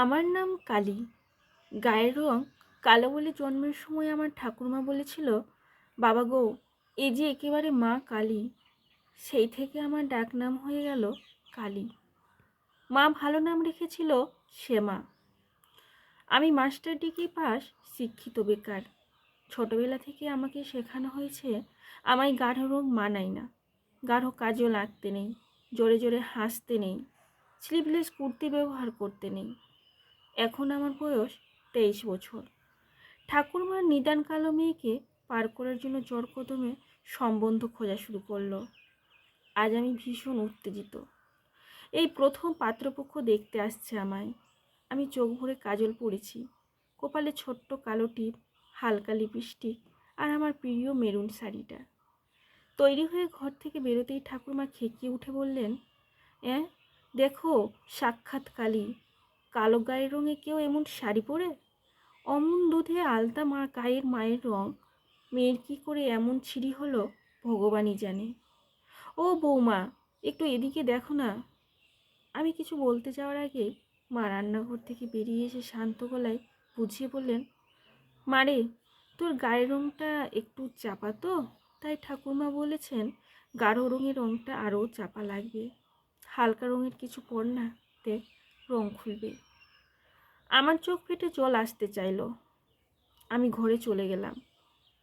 আমার নাম কালী। গায়ের রং কালো বলে জন্মের সময় আমার ঠাকুরমা বলেছিল, বাবা গো, এই যে একেবারে মা কালী, সেই থেকে আমার ডাক নাম হয়ে গেল কালী। মা ভালো নাম রেখেছিল শ্যামা। আমি মাস্টার ডিগ্রি পাস, শিক্ষিত বেকার। ছোটবেলা থেকে আমাকে শেখানো হয়েছে, আমায় গাঢ় রোগ মানায় না। গাঢ় কাজও লাগতে নেই, জোরে জোরে হাসতে নেই স্লিভলেস কুর্তি ব্যবহার করতে নেই। এখন আমার বয়স তেইশ বছর। ঠাকুরমার নিদান কালো মেয়েকে পার করার জন্য জোর কদমে সম্বন্ধ খোঁজা শুরু করল। আজ আমি ভীষণ উত্তেজিত। এই প্রথম পাত্রপক্ষ দেখতে আসছে আমায়। আমি চোখ ভরে কাজল পড়েছি। কপালে ছোট্ট কালো টিপ, হালকা লিপস্টিক আর আমার প্রিয় মেরুন শাড়িটা। তৈরি হয়ে ঘর থেকে বেরোতেই ঠাকুরমা খেকিয়ে উঠে বললেন অ্যাঁ দেখো সাক্ষাৎ কালী। কালো গায়ের রঙে কেউ এমন শাড়ি পরে? অমন দুধে আলতা মা গায়ের মায়ের রং। মেয়ের কি করে এমন ছিঁড়ি হলো, ভগবানই জানে। ও বৌমা, একটু এদিকে দেখো না। আমি কিছু বলতে যাওয়ার আগে মা রান্নাঘর থেকে বেরিয়ে এসে শান্ত গলায় বুঝিয়ে বললেন মারে তোর গায়ের রঙটা একটু চাপা তো? তাই ঠাকুরমা বলেছেন গাঢ় রঙের রঙটা আরও চাপা লাগবে। হালকা রঙের কিছু পর না রং খুলবে। আমার চোখ ফেটে জল আসতে চাইলো। আমি ঘরে চলে গেলাম।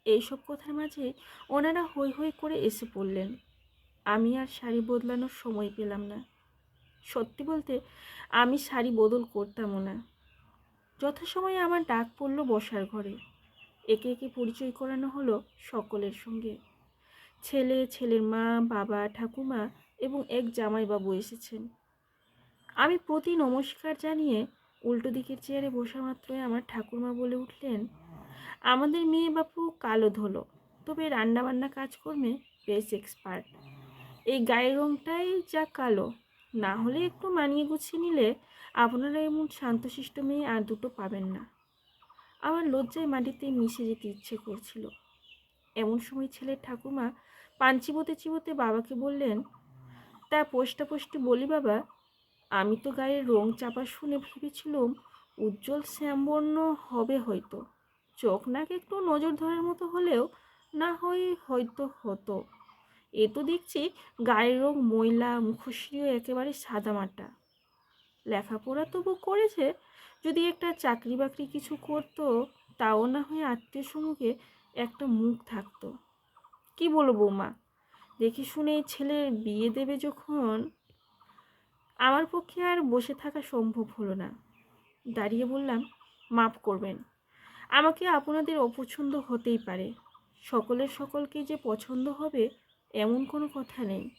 এইসব কথার মাঝে ওনারা হই হই করে এসে পড়লেন। আমি আর শাড়ি বদলানোর সময় পেলাম না। সত্যি বলতে, আমি শাড়ি বদল করতামও না। যথাসময়ে আমার ডাক পড়ল বসার ঘরে। একে একে পরিচয় করানো হলো সকলের সঙ্গে। ছেলে, ছেলের মা, বাবা, ঠাকুমা এবং এক জামাইবাবু এসেছেন। আমি প্রতি নমস্কার জানিয়ে উল্টো দিকের চেয়ারে বসা মাত্রই আমার ঠাকুরমা বলে উঠলেন, আমাদের মেয়ে বাপু কালো ধলো, তবে রান্নাবান্না কাজকর্মে বেশ এক্সপার্ট এই গায়ের রঙটাই যা কালো, না হলে একটু মানিয়ে গুছিয়ে নিলে আপনারা এমন শান্তশিষ্ট মেয়ে আর দুটো পাবেন না। আমার লজ্জায় মাটিতে মিশে যেতে ইচ্ছে করছিল। এমন সময় ছেলের ঠাকুমা পান চিবোতে চিবোতে বাবাকে বললেন, তা পোষ্টা পোষ্টি বলি বাবা আমি তো গায়ের রং চাপা শুনে ভেবেছিলাম উজ্জ্বল শ্যামবর্ণ হবে হয়তো। চোখ নাক একটু নজর ধরার মতো হলেও না হয় হয়তো হতো। এ তো দেখছি গায়ের রং ময়লা, মুখশ্রীও একেবারে সাদামাটা লেখাপড়া তবু করেছে, যদি একটা চাকরি বাকরি কিছু করতো, তাও না হয় আত্মীয় সমূহে একটা মুখ থাকতো। কি বলব মা? দেখে শুনে ছেলের বিয়ে দেবে যখন আমার পক্ষে আর বসে থাকা সম্ভব হলো না। দাঁড়িয়ে বললাম, মাফ করবেন। আমাকে আপনাদের অপছন্দ হতেই পারে। সকলের সকলকে যে পছন্দ হবে, এমন কোনো কথা নেই।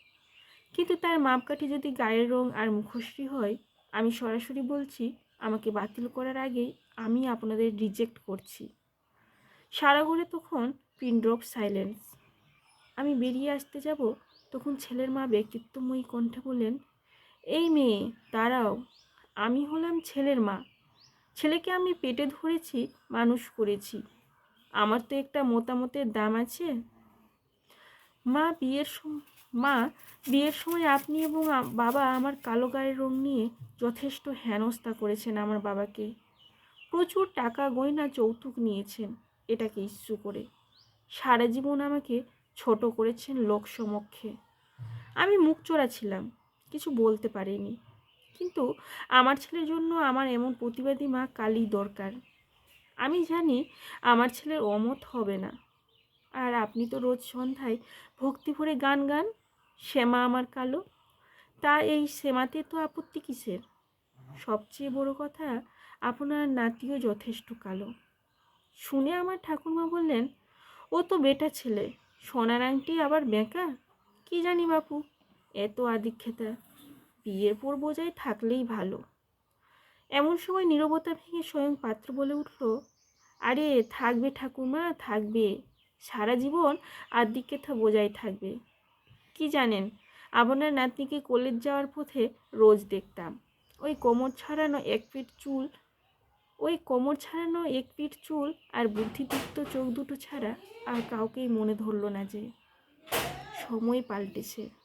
কিন্তু তার মাপকাঠি যদি গায়ের রং আর মুখশ্রী হয়, আমি সরাসরি বলছি, আমাকে বাতিল করার আগেই আমি আপনাদের রিজেক্ট করছি। সারা ঘরে তখন পিনড্রপ সাইলেন্স আমি বেরিয়ে আসতে যাব, তখন ছেলের মা ব্যক্তিত্বময়ী কণ্ঠে বললেন এই মেয়ে, দাঁড়াও। আমি হলাম ছেলের মা। ছেলেকে আমি পেটে ধরেছি, মানুষ করেছি। আমার তো একটা মতামতের দাম আছে। মা, বিয়ের মা, বিয়ের সময় আপনি এবং বাবা আমার কালো গায়ের রং নিয়ে যথেষ্ট হেনস্থা করেছেন আমার বাবাকে। প্রচুর টাকা গয়না যৌতুক নিয়েছেন, এটাকে ইস্যু করে। সারা জীবন আমাকে ছোট করেছেন লোক সমক্ষে আমি মুখ চোরা ছিলাম কিছু বলতে পারিনি। কিন্তু আমার ছেলের জন্য আমার এমন প্রতিবাদী মা কালী দরকার। আমি জানি আমার ছেলের অমত হবে না। আর আপনি তো রোজ সন্ধ্যায় ভক্তি ভরে গান গান, শ্যামা আমার কালো। তা এই শ্যামাতে তো আপত্তি কিসের? সবচেয়ে বড় কথা, আপনার নাতিও যথেষ্ট কালো। শুনে আমার ঠাকুরমা বললেন, ও তো বেটা ছেলে, সোনার আংটি আবার বেঁকা? কি জানি বাপু? এত আদিক্ষেতা বিয়ের পর বোঝাই থাকলেই ভালো। এমন সময় নীরবতা ভেঙে স্বয়ং পাত্র বলে উঠল, আরে, থাকবে ঠাকুরমা, থাকবে। সারা জীবন আদিক্ষেতা বোঝাই থাকবে। কি জানেন, আপনার নাতনিকে কলেজ যাওয়ার পথে রোজ দেখতাম। ওই কোমর ছাড়ানো এক ফিট চুল, ওই কোমর ছাড়ানো এক পিঠ চুল আর বুদ্ধিদীপ্ত চোখ দুটো ছাড়া আর কাউকেই মনে ধরল না যে সময় পাল্টেছে।